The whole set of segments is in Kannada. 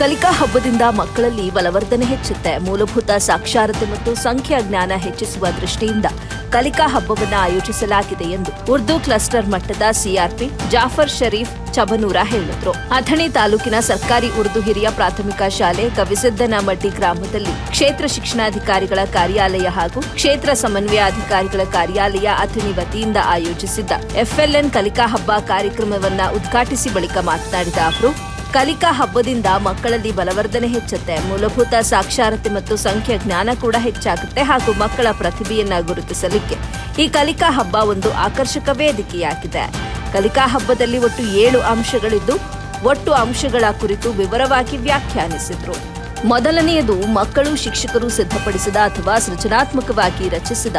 ಕಲಿಕಾ ಹಬ್ಬದಿಂದ ಮಕ್ಕಳಲ್ಲಿ ಬಲವರ್ಧನೆ ಹೆಚ್ಚುತ್ತೆ. ಮೂಲಭೂತ ಸಾಕ್ಷರತೆ ಮತ್ತು ಸಂಖ್ಯಾ ಜ್ಞಾನ ಹೆಚ್ಚಿಸುವ ದೃಷ್ಟಿಯಿಂದ ಕಲಿಕಾ ಹಬ್ಬವನ್ನು ಆಯೋಜಿಸಲಾಗಿದೆ ಎಂದು ಉರ್ದು ಕ್ಲಸ್ಟರ್ ಮಟ್ಟದ ಸಿಆರ್ಪಿ ಜಾಫರ್ ಶರೀಫ್ ಚಬನೂರ ಹೇಳಿದ್ರು. ಅಥಣಿ ತಾಲೂಕಿನ ಸರ್ಕಾರಿ ಉರ್ದು ಹಿರಿಯ ಪ್ರಾಥಮಿಕ ಶಾಲೆ ಗವಿಸಿದ್ದನಮಡ್ಡಿ ಗ್ರಾಮದಲ್ಲಿ ಕ್ಷೇತ್ರ ಶಿಕ್ಷಣಾಧಿಕಾರಿಗಳ ಕಾರ್ಯಾಲಯ ಹಾಗೂ ಕ್ಷೇತ್ರ ಸಮನ್ವಯಾಧಿಕಾರಿಗಳ ಕಾರ್ಯಾಲಯ ಅಥಣಿ ವತಿಯಿಂದ ಆಯೋಜಿಸಿದ್ದ ಎಫ್ಎಲ್ಎನ್ ಕಲಿಕಾ ಹಬ್ಬ ಕಾರ್ಯಕ್ರಮವನ್ನು ಉದ್ಘಾಟಿಸಿ ಬಳಿಕ ಮಾತನಾಡಿದ ಅವರು ಕಲಿಕಾ ಹಬ್ಬದಿಂದ ಮಕ್ಕಳಲ್ಲಿ ಬಲವರ್ಧನೆ ಹೆಚ್ಚುತ್ತೆ. ಮೂಲಭೂತ ಸಾಕ್ಷರತೆ ಮತ್ತು ಸಂಖ್ಯೆ ಜ್ಞಾನ ಕೂಡ ಹೆಚ್ಚಾಗುತ್ತೆ ಹಾಗೂ ಮಕ್ಕಳ ಪ್ರತಿಭೆಯನ್ನ ಗುರುತಿಸಲಿಕ್ಕೆ ಈ ಕಲಿಕಾ ಹಬ್ಬ ಒಂದು ಆಕರ್ಷಕ ವೇದಿಕೆಯಾಗಿದೆ. ಕಲಿಕಾ ಹಬ್ಬದಲ್ಲಿ ಒಟ್ಟು ಏಳು ಅಂಶಗಳಿದ್ದು, ಒಟ್ಟು ಅಂಶಗಳ ಕುರಿತು ವಿವರವಾಗಿ ವ್ಯಾಖ್ಯಾನಿಸಿದ್ರು. ಮೊದಲನೆಯದು, ಮಕ್ಕಳು ಶಿಕ್ಷಕರು ಸಿದ್ಧಪಡಿಸಿದ ಅಥವಾ ಸೃಜನಾತ್ಮಕವಾಗಿ ರಚಿಸಿದ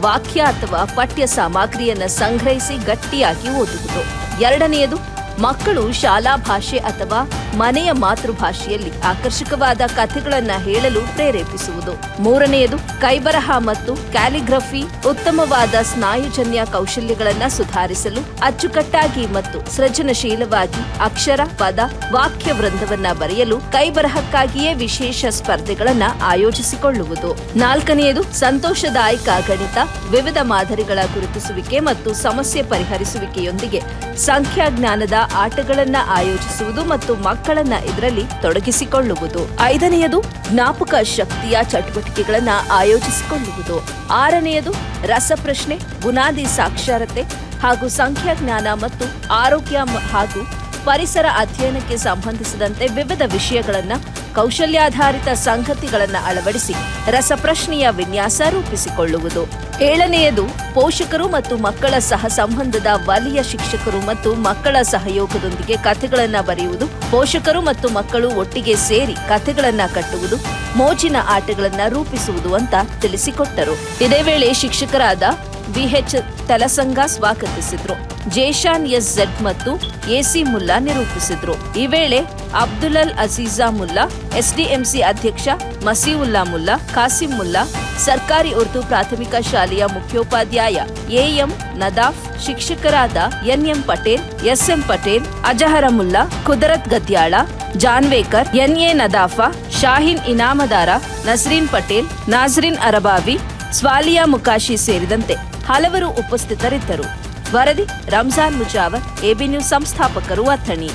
ವಾಕ್ಯ ಅಥವಾ ಪಠ್ಯ ಸಾಮಗ್ರಿಯನ್ನ ಸಂಗ್ರಹಿಸಿ ಗಟ್ಟಿಯಾಗಿ ಓದುವುದು. ಎರಡನೆಯದು ಮಕ್ಕಳು ಶಾಲಾ ಭಾಷೆ ಅಥವಾ ಮನೆಯ ಮಾತೃಭಾಷೆಯಲ್ಲಿ ಆಕರ್ಷಕವಾದ ಕಥೆಗಳನ್ನು ಹೇಳಲು ಪ್ರೇರೇಪಿಸುವುದು. ಮೂರನೆಯದು, ಕೈಬರಹ ಮತ್ತು ಕ್ಯಾಲಿಗ್ರಫಿ ಉತ್ತಮವಾದ ಸ್ನಾಯುಜನ್ಯ ಕೌಶಲ್ಯಗಳನ್ನು ಸುಧಾರಿಸಲು ಅಚ್ಚುಕಟ್ಟಾಗಿ ಮತ್ತು ಸೃಜನಶೀಲವಾಗಿ ಅಕ್ಷರ, ಪದ, ವಾಕ್ಯ ವೃಂದವನ್ನ ಬರೆಯಲು ಕೈಬರಹಕ್ಕಾಗಿಯೇ ವಿಶೇಷ ಸ್ಪರ್ಧೆಗಳನ್ನು ಆಯೋಜಿಸಿಕೊಳ್ಳುವುದು. ನಾಲ್ಕನೆಯದು, ಸಂತೋಷದಾಯಕ ಗಣಿತ, ವಿವಿಧ ಮಾದರಿಗಳ ಗುರುತಿಸುವಿಕೆ ಮತ್ತು ಸಮಸ್ಯೆ ಪರಿಹರಿಸುವಿಕೆಯೊಂದಿಗೆ ಸಂಖ್ಯಾಜ್ಞಾನದ ಆಟಗಳನ್ನ ಆಯೋಜಿಸುವುದು ಮತ್ತು ಮಕ್ಕಳನ್ನ ಇದರಲ್ಲಿ ತೊಡಗಿಸಿಕೊಳ್ಳುವುದು. ಐದನೆಯದು, ಜ್ಞಾಪಕ ಶಕ್ತಿಯ ಚಟುವಟಿಕೆಗಳನ್ನ ಆಯೋಜಿಸಿಕೊಳ್ಳುವುದು. ಆರನೆಯದು, ರಸಪ್ರಶ್ನೆ, ಬುನಾದಿ ಸಾಕ್ಷರತೆ ಹಾಗೂ ಸಂಖ್ಯಾಜ್ಞಾನ ಮತ್ತು ಆರೋಗ್ಯ ಹಾಗೂ ಪರಿಸರ ಅಧ್ಯಯನಕ್ಕೆ ಸಂಬಂಧಿಸಿದಂತೆ ವಿವಿಧ ವಿಷಯಗಳನ್ನ ಕೌಶಲ್ಯಾಧಾರಿತ ಸಂಗತಿಗಳನ್ನು ಅಳವಡಿಸಿ ರಸಪ್ರಶ್ನೆಯ ವಿನ್ಯಾಸ ರೂಪಿಸಿಕೊಳ್ಳುವುದು. ಏಳನೆಯದು, ಪೋಷಕರು ಮತ್ತು ಮಕ್ಕಳ ಸಹ ಸಂಬಂಧದ ವಲಯ ಶಿಕ್ಷಕರು ಮತ್ತು ಮಕ್ಕಳ ಸಹಯೋಗದೊಂದಿಗೆ ಕಥೆಗಳನ್ನು ಬರೆಯುವುದು, ಪೋಷಕರು ಮತ್ತು ಮಕ್ಕಳು ಒಟ್ಟಿಗೆ ಸೇರಿ ಕಥೆಗಳನ್ನು ಕಟ್ಟುವುದು, ಮೋಜಿನ ಆಟಗಳನ್ನು ರೂಪಿಸುವುದು ಅಂತ ತಿಳಿಸಿಕೊಟ್ಟರು. ಇದೇ ವೇಳೆ ಶಿಕ್ಷಕರಾದ ವಿಎಚ್ ತಲಸಂಗ ಸ್ವಾಗತಿಸಿದ್ರು. ಜೇಶಾನ್ ಎಸ್ ಝೆಡ್ ಮತ್ತು ಎಸಿ ಮುಲ್ಲಾ ನಿರೂಪಿಸಿದ್ರು. ಈ ವೇಳೆ ಅಬ್ದುಲ್ಲಲ್ ಅಜೀಜಾ ಮುಲ್ಲಾ ಎಸ್ಡಿಎಂಸಿ ಅಧ್ಯಕ್ಷ ಮಸೀವುಲ್ಲಾ ಮುಲ್ಲಾ ಕಾಸಿಂ ಮುಲ್ಲಾ, ಸರ್ಕಾರಿ ಉರ್ದು ಪ್ರಾಥಮಿಕ ಶಾಲೆಯ ಮುಖ್ಯೋಪಾಧ್ಯಾಯ ಎಎಂ ನದಾಫ್, ಶಿಕ್ಷಕರಾದ NM Patel SM Patel, Azhar Mulla Kudrat Gadyal, Janvekar NA Nadaf, Shaheen Inamdar, Nasreen Patel Nazreen Arabhavi, Swaliya Mukashi ಸೇರಿದಂತೆ. ಹಲವರು ಉಪಸ್ಥಿತರಿದ್ದರು. ವರದಿ ರಂಜಾನ್ ಮುಜಾವರ್ ಎಬಿ ನ್ಯೂಸ್ ಸಂಸ್ಥಾಪಕರು ಅಥಣಿ.